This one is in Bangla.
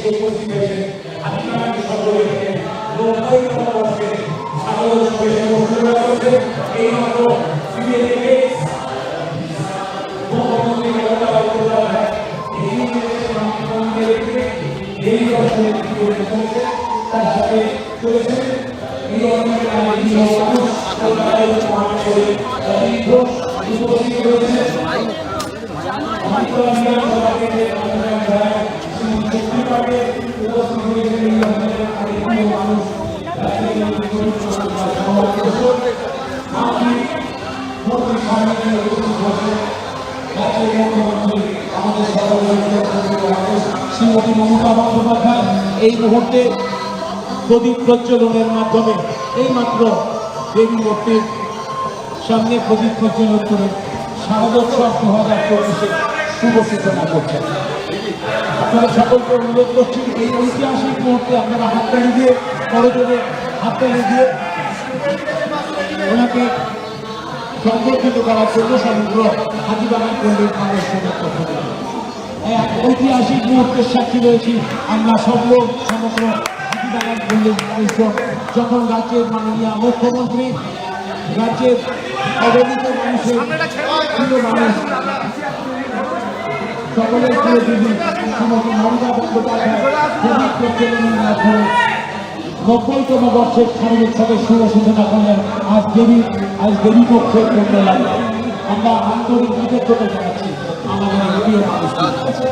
উপস্থিত হয়েছেন আপনার সকলকে নব্বইতম বর্ষে স্বাগত ও শুভেচ্ছা করছে এই মাত্র উপস্থিত শ্রীমতী মমতা বন্দ্যোপাধ্যায় এই মুহূর্তে প্রদীপ প্রজ্বলনের মাধ্যমে, এই মাত্র দেবী মূর্তির সামনে প্রদীপ প্রজ্বলন করে শারদোৎসব দু হাজার চব্বিশে শুভ সূচনা করছেন। আপনারা সকলকে অনুরোধ করছি, এই ঐতিহাসিক মুহূর্তে আপনারা হাততালি দিয়ে করজোরে হাততালি দিয়ে ওনাকে সংরক্ষিত করার জন্য সমগ্র হাতিবাগান পল্লীর মানুষের পক্ষ থেকে। এক ঐতিহাসিক মুহূর্তের সাক্ষী রয়েছি আমরা সকল, সমগ্র হাতিবাগান পল্লীর মানুষজন যখন রাজ্যের মাননীয় মুখ্যমন্ত্রী, রাজ্যের অবনীত মানুষের মানুষ সকলের প্রিয় দিদি শ্রীমতী মমতা বন্দ্যোপাধ্যায় নব্বইতম বর্ষের শারীরিক শুভ সূচনা করলেন আজ দেবী আজ দেবী পক্ষের করতে লাগে আমরা আন্তরিক কৃতজ্ঞতা জানাচ্ছি আমাদের প্রিয় মানুষদের কাছে।